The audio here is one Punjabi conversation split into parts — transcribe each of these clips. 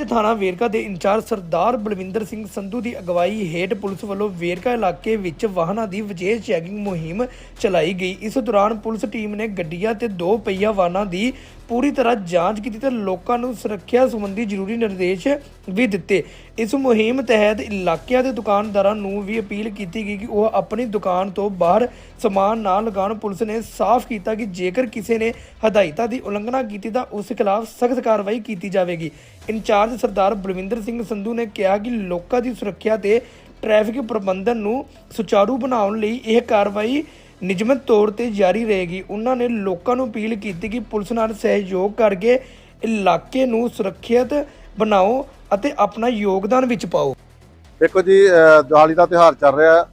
ਅੱਜ ਥਾਣਾ ਵੇਰਕਾ ਦੇ ਇੰਚਾਰਜ ਸਰਦਾਰ ਬਲਵਿੰਦਰ ਸਿੰਘ ਸੰਧੂ ਦੀ ਅਗਵਾਈ ਹੇਠ ਪੁਲਿਸ ਵੱਲੋਂ ਵੇਰਕਾ ਇਲਾਕੇ ਵਿੱਚ ਵਾਹਨਾਂ ਦੀ ਵਿਜੇਸ਼ ਚੈਕਿੰਗ ਮੁਹਿੰਮ ਚਲਾਈ ਗਈ। ਇਸ ਦੌਰਾਨ ਪੁਲਿਸ ਟੀਮ ਨੇ ਗੱਡੀਆਂ ਤੇ ਦੋ ਪਹੀਆ ਵਾਹਨਾਂ ਦੀ ਪੂਰੀ ਤਰ੍ਹਾਂ ਜਾਂਚ ਕੀਤੀ ਤੇ ਲੋਕਾਂ ਨੂੰ ਸੁਰੱਖਿਆ ਸੰਬੰਧੀ ਜ਼ਰੂਰੀ ਨਿਰਦੇਸ਼ ਵੀ ਦਿੱਤੇ। ਇਸ ਮੁਹਿੰਮ ਤਹਿਤ ਇਲਾਕਿਆਂ ਦੇ ਦੁਕਾਨਦਾਰਾਂ ਨੂੰ ਵੀ ਅਪੀਲ ਕੀਤੀ ਗਈ ਕਿ ਉਹ ਆਪਣੀ ਦੁਕਾਨ ਤੋਂ ਬਾਹਰ ਸਮਾਨ ਨਾ ਲਗਾਉਣ। ਪੁਲਿਸ ਨੇ ਸਾਫ਼ ਕੀਤਾ ਕਿ ਜੇਕਰ ਕਿਸੇ ਨੇ ਹਦਾਇਤਾਂ ਦੀ ਉਲੰਘਣਾ ਕੀਤੀ ਤਾਂ ਉਸ ਖਿਲਾਫ ਸਖਤ ਕਾਰਵਾਈ ਕੀਤੀ ਜਾਵੇਗੀ। ਇੰਚਾਰਜ ਸਰਦਾਰ ਬਲਵਿੰਦਰ ਸਿੰਘ ਸੰਧੂ ਨੇ ਕਿਹਾ ਕਿ ਲੋਕਾਂ ਦੀ ਸੁਰੱਖਿਆ ਤੇ ਟ੍ਰੈਫਿਕ ਪ੍ਰਬੰਧਨ ਨੂੰ ਸੁਚਾਰੂ ਬਣਾਉਣ ਲਈ ਇਹ ਕਾਰਵਾਈ ਨਿਯਮਤ ਤੌਰ ਤੇ ਜਾਰੀ ਰਹੇਗੀ। ਉਹਨਾਂ ਨੇ ਲੋਕਾਂ ਨੂੰ ਅਪੀਲ ਕੀਤੀ ਕਿ ਪੁਲਿਸ ਨਾਲ ਸਹਿਯੋਗ ਕਰਕੇ ਇਲਾਕੇ ਨੂੰ ਸੁਰੱਖਿਅਤ ਬਣਾਓ ਅਤੇ ਆਪਣਾ ਯੋਗਦਾਨ ਵਿੱਚ ਪਾਓ। ਦੇਖੋ ਜੀ, ਅਹ, ਦੀਵਾਲੀ ਦਾ ਤਿਉਹਾਰ ਚੱਲ ਰਿਹਾ ਹੈ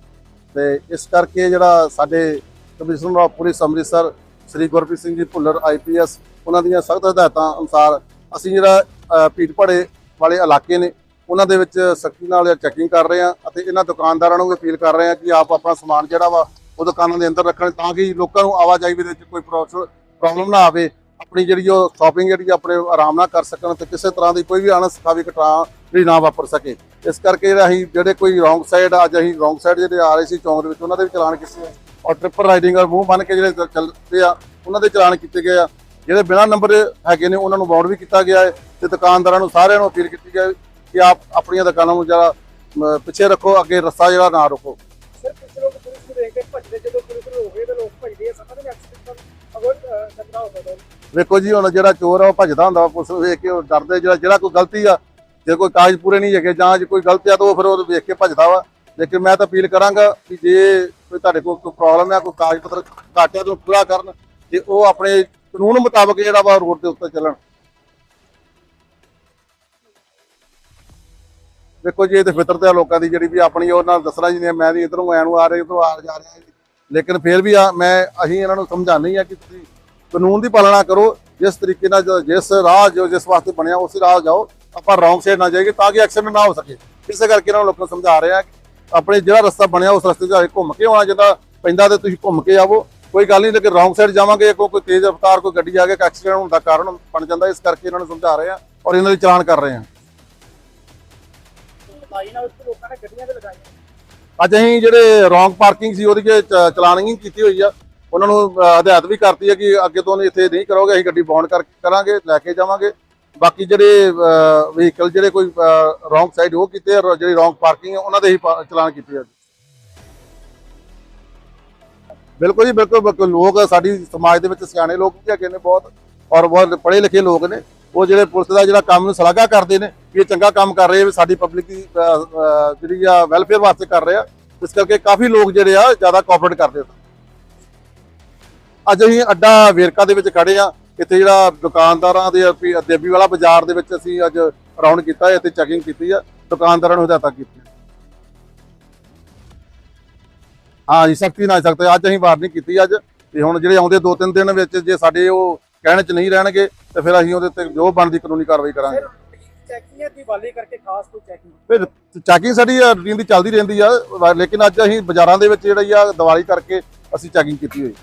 ਤੇ ਇਸ ਕਰਕੇ ਜਿਹੜਾ ਸਾਡੇ commissioner of police Amritsar, Shri Gurpreet Singh ji Bhullar IPS ਉਹਨਾਂ ਦੀਆਂ ਸਖਤ ਹਦਾਇਤਾਂ ਅਨੁਸਾਰ ਅਸੀਂ ਜਿਹੜਾ, ਅਹ, ਭੀੜ ਭੜੇ ਵਾਲੇ ਇਲਾਕੇ ਨੇ, ਉਹਨਾਂ ਦੇ ਵਿੱਚ ਸਖਤੀ ਨਾਲ ਚੈਕਿੰਗ ਕਰ ਰਹੇ ਹਾਂ ਅਤੇ ਇਹਨਾਂ ਦੁਕਾਨਦਾਰਾਂ ਨੂੰ ਵੀ ਅਪੀਲ ਕਰ ਰਹੇ ਹਾਂ ਕਿ ਆਪ ਆਪਣਾ ਸਮਾਨ ਜਿਹੜਾ ਵਾ ਉਹ ਦੁਕਾਨਾਂ ਦੇ ਅੰਦਰ ਰੱਖਣ, ਤਾਂ ਕਿ ਲੋਕਾਂ ਨੂੰ ਆਵਾਜਾਈ ਦੇ ਵਿੱਚ ਕੋਈ ਪ੍ਰੋਬਲਮ ਨਾ ਆਵੇ। ਆਪਣੀ ਜਿਹੜੀ ਉਹ ਸ਼ਾਪਿੰਗ ਜਿਹੜੀ ਆਪਣੇ ਆਰਾਮ ਨਾਲ ਕਰ ਸਕਣ ਤੇ ਕਿਸੇ ਤਰ੍ਹਾਂ ਦੀ ਕੋਈ ਵੀ ਅਣਸਖਾਵੀ ਘਟਨਾ ਜਿਹੜੀ ਨਾ ਵਾਪਰ ਸਕੇ। ਇਸ ਕਰਕੇ ਜਿਹੜਾ ਅਸੀਂ ਜਿਹੜੇ ਕੋਈ ਰੋਂਗ ਸਾਈਡ ਅੱਜ ਅਸੀਂ ਰੋਂਗ ਸਾਈਡ ਜਿਹੜੇ ਆ ਰਹੇ ਸੀ ਚੌਂਕ ਦੇ ਵਿੱਚ, ਉਹਨਾਂ ਦੇ ਵੀ ਚਲਾਨ ਕੀਤੇ ਔਰ ਟ੍ਰਿਪਲ ਰਾਈਡਿੰਗ ਔਰ ਮੂੰਹ ਬੰਨ ਕੇ ਜਿਹੜੇ ਚ- ਚੱਲਦੇ ਆ, ਉਹਨਾਂ ਦੇ ਚਲਾਨ ਕੀਤੇ ਗਏ ਆ। ਜਿਹੜੇ ਬਿਨਾਂ ਨੰਬਰ ਹੈਗੇ ਨੇ, ਉਹਨਾਂ ਨੂੰ ਬਾਉਂਡ ਵੀ ਕੀਤਾ ਗਿਆ ਹੈ ਤੇ ਦੁਕਾਨਦਾਰਾਂ ਨੂੰ ਸਾਰਿਆਂ ਨੂੰ ਅਪੀਲ ਕੀਤੀ ਗਈ ਕਿ ਆਪ ਆਪਣੀਆਂ ਦੁਕਾਨਾਂ ਨੂੰ ਜਿਹੜਾ ਪਿੱਛੇ ਰੱਖੋ, ਅੱਗੇ ਰਸਤਾ ਜਿਹੜਾ ਨਾ ਰੋਕੋ। ਵੇਖੋ ਜੀ ਹੁਣ ਜਿਹੜਾ ਚੋਰ ਆ ਉਹ ਭੱਜਦਾ ਹੁੰਦਾ ਵਾ, ਪੁਲਿਸ ਵੇਖ ਕੇ ਉਹ ਡਰਦੇ ਜਿਹੜਾ ਜਿਹੜਾ ਕੋਈ ਗਲਤੀ ਆ ਜੇ ਕੋਈ ਕਾਗਜ਼ ਪੂਰੇ ਨਹੀਂ ਹੈਗੇ ਜਾਂ ਜੇ ਕੋਈ ਗਲਤੀ ਆ ਤਾਂ ਉਹ ਫਿਰ ਉਹ ਵੇਖ ਕੇ ਭੱਜਦਾ ਵਾ। ਲੇਕਿਨ ਮੈਂ ਤਾਂ ਅਪੀਲ ਕਰਾਂਗਾ ਕਿ ਜੇ ਕੋਈ ਤੁਹਾਡੇ ਕੋਲ ਕੋਈ ਪ੍ਰੋਬਲਮ ਆ ਕੋਈ ਕਾਗਜ਼ ਪੱਤਰ ਘਾਟਿਆ ਤੋਂ ਪੂਰਾ ਕਰਨ ਤੇ ਉਹ ਆਪਣੇ ਕਾਨੂੰਨ ਮੁਤਾਬਕ ਜਿਹੜਾ ਵਾ ਰੋਡ ਦੇ ਉੱਤੇ ਚੱਲਣ। ਦੇਖੋ ਜੀ ਇਹ ਤੇ ਫਿਤਰਤ ਆ ਲੋਕਾਂ ਦੀ ਜਿਹੜੀ ਵੀ ਆਪਣੀ ਉਹ ਨਾਲ ਦੱਸਣਾ ਜੀ ਮੈਂ ਵੀ ਇਧਰੋਂ ਆਇਆ ਨੂੰ ਆ ਰਿਹਾ ਇਧਰੋਂ ਆ ਜਾ ਰਿਹਾ ਜੀ ਲੇਕਿਨ ਫਿਰ ਵੀ ਮੈਂ ਅਸੀਂ ਇਹਨਾਂ ਨੂੰ ਸਮਝਾਉਂਦੇ ਆ ਕਿ ਤੁਸੀਂ ਕਾਨੂੰਨ ਦੀ ਪਾਲਣਾ ਕਰੋ ਜਿਸ ਤਰੀਕੇ ਨਾਲ ਜਿਸ ਰਾਹ ਜੋ ਜਿਸ ਵਾਸਤੇ ਬਣਿਆ ਉਸੇ ਰਾਹ ਜਾਓ। ਆਪਾਂ ਰੌਂਗ ਸਾਈਡ ਨਾ ਜਾਈਏ ਤਾਂ ਕਿ ਐਕਸੀਡੈਂਟ ਨਾ ਹੋ ਸਕੇ। ਇਸੇ ਕਰਕੇ ਇਹਨਾਂ ਨੂੰ ਲੋਕਾਂ ਨੂੰ ਸਮਝਾ ਰਹੇ ਕਿ ਆਪਣੇ ਜਿਹੜਾ ਰਸਤਾ ਬਣਿਆ ਉਸ ਰਸਤੇ ਕੇ ਘੁੰਮ ਕੇ ਆਉਣਾ ਜਿੱਦਾਂ ਪੈਂਦਾ ਤੇ ਤੁਸੀਂ ਘੁੰਮ ਕੇ ਆਵੋ। ਕੋਈ ਗੱਲ ਨਹੀਂ ਲੇਕਿਨ ਰੌਂਗ ਸਾਈਡ ਜਾਵਾਂਗੇ ਕੋਈ ਕੋਈ ਤੇਜ਼ ਰਫ਼ਤਾਰ ਕੋਈ ਗੱਡੀ ਆ ਕੇ ਐਕਸੀਡੈਂਟ ਹੋਣ ਦਾ ਕਾਰਨ ਬਣ ਜਾਂਦਾ ਇਸ ਕਰਕੇ ਇਹਨਾਂ ਨੂੰ ਸਮਝਾ ਰਹੇ ਆ ਔਰ ਇਹਨਾਂ ਦੇ ਚਲਾਨ ਕਰ ਰਹੇ ਆ ਤੇ ਅੱਜ ਅਸੀਂ ਜਿਹੜੇ ਰੌਂਗ ਪਾਰਕਿੰਗ ਸੀ ਉਹਦੀ ਚਲਾਨਿੰਗ ਕੀਤੀ ਹੋਈ ਆ। ਉਹਨਾਂ ਨੂੰ ਹਦਾਇਤ ਵੀ ਕਰਤੀ ਹੈ ਕਿ ਅੱਗੇ ਤੋਂ ਇੱਥੇ ਨਹੀਂ ਕਰੋਗੇ ਅਸੀਂ ਗੱਡੀ ਬੌਂਡ ਕਰ, ਕਰਾਂਗੇ, ਲੈ ਕੇ ਜਾਵਾਂਗੇ। ਬਾਕੀ ਜਿਹੜੇ ਵਹੀਕਲ ਜਿਹੜੇ ਕੋਈ ਰੌਂਗ ਸਾਈਡ ਉਹ ਕੀਤੇ ਆ, ਜਿਹੜੀ ਰੌਂਗ ਪਾਰਕਿੰਗ ਹੈ ਉਹਨਾਂ ਦੇ ਹੀ ਪਾ- ਚਲਾਨ ਕੀਤੇ ਆ ਬਿਲਕੁਲ ਜੀ, ਬਿਲਕੁਲ ਬਿਲਕੁਲ। ਲੋਕ, ਸਾਡੀ ਸਮਾਜ ਦੇ ਵਿੱਚ ਸਿਆਣੇ ਲੋਕ ਵੀ ਹੈਗੇ ਨੇ ਬਹੁਤ, ਔਰ ਬਹੁਤ ਪੜ੍ਹੇ ਲਿਖੇ ਲੋਕ ਨੇ। ਉਹ ਜਿਹੜੇ ਪੁਲਿਸ ਦਾ ਜਿਹੜਾ ਕੰਮ ਨੂੰ ਸ਼ਲਾਘਾ ਕਰਦੇ ਨੇ ਕਿ ਇਹ ਚੰਗਾ ਕੰਮ ਕਰ ਰਹੇ ਵੀ ਸਾਡੀ ਪਬਲਿਕ ਦੀ ਜਿਹੜੀ ਆ ਵੈਲਫੇਅਰ ਵਾਸਤੇ ਕਰ ਰਹੇ ਆ, ਇਸ ਕਰਕੇ ਕਾਫੀ ਲੋਕ ਜਿਹੜੇ ਆ, ਜ਼ਿਆਦਾ ਕੋਆਪਰੇਟ ਕਰਦੇ ਆ। ਅੱਜ ਅਸੀਂ ਅੱਡਾ ਵੇਰਕਾ ਦੇ ਵਿੱਚ ਖੜੇ ਆ ਇੱਥੇ ਜਿਹੜਾ ਦੁਕਾਨਦਾਰਾਂ ਦੇ ਦੇਬੀ ਵਾਲਾ ਬਾਜ਼ਾਰ ਦੇ ਵਿੱਚ ਅਸੀਂ ਅੱਜ ਰਾਉਂਡ ਕੀਤਾ ਹੈ ਇੱਥੇ ਚੈਕਿੰਗ ਕੀਤੀ ਆ ਦੁਕਾਨਦਾਰਾਂ ਨੂੰ ਹਦਾਇਤਾਂ ਕੀਤੀਆਂ। ਹਾਂ ਜੀ ਸਖਤੀ ਨਾਲ ਸਕਦੇ ਅੱਜ ਅਸੀਂ ਵਾਰਨਿੰਗ ਕੀਤੀ ਅੱਜ। ਤੇ ਹੁਣ ਜਿਹੜੇ ਆਉਂਦੇ ਦੋ ਤਿੰਨ ਦਿਨ ਵਿੱਚ ਜੇ ਸਾਡੇ ਉਹ ਕਹਿਣ ਚ ਨਹੀਂ ਰਹਿਣਗੇ ਤੇ ਫਿਰ ਅਸੀਂ ਉਹਦੇ ਤੇ ਜੋ ਬਣਦੀ ਕਾਨੂੰਨੀ ਕਾਰਵਾਈ ਕਰਾਂਗੇ। ਚੈਕਿੰਗ ਹੈ ਦੀਵਾਲੀ ਕਰਕੇ ਖਾਸ ਕੋਈ ਚੈਕਿੰਗ ਫਿਰ ਚੈਕਿੰਗ ਸਾਡੀ ਰੂਟੀਨ ਦੀ ਚੱਲਦੀ ਰਹਿੰਦੀ ਆ। ਲੇਕਿਨ ਅੱਜ ਅਸੀਂ ਬਾਜ਼ਾਰਾਂ ਦੇ ਵਿੱਚ ਜਿਹੜੀ ਆ ਦੀਵਾਲੀ ਕਰਕੇ ਅਸੀਂ ਚੈਕਿੰਗ ਕੀਤੀ ਹੋਈ।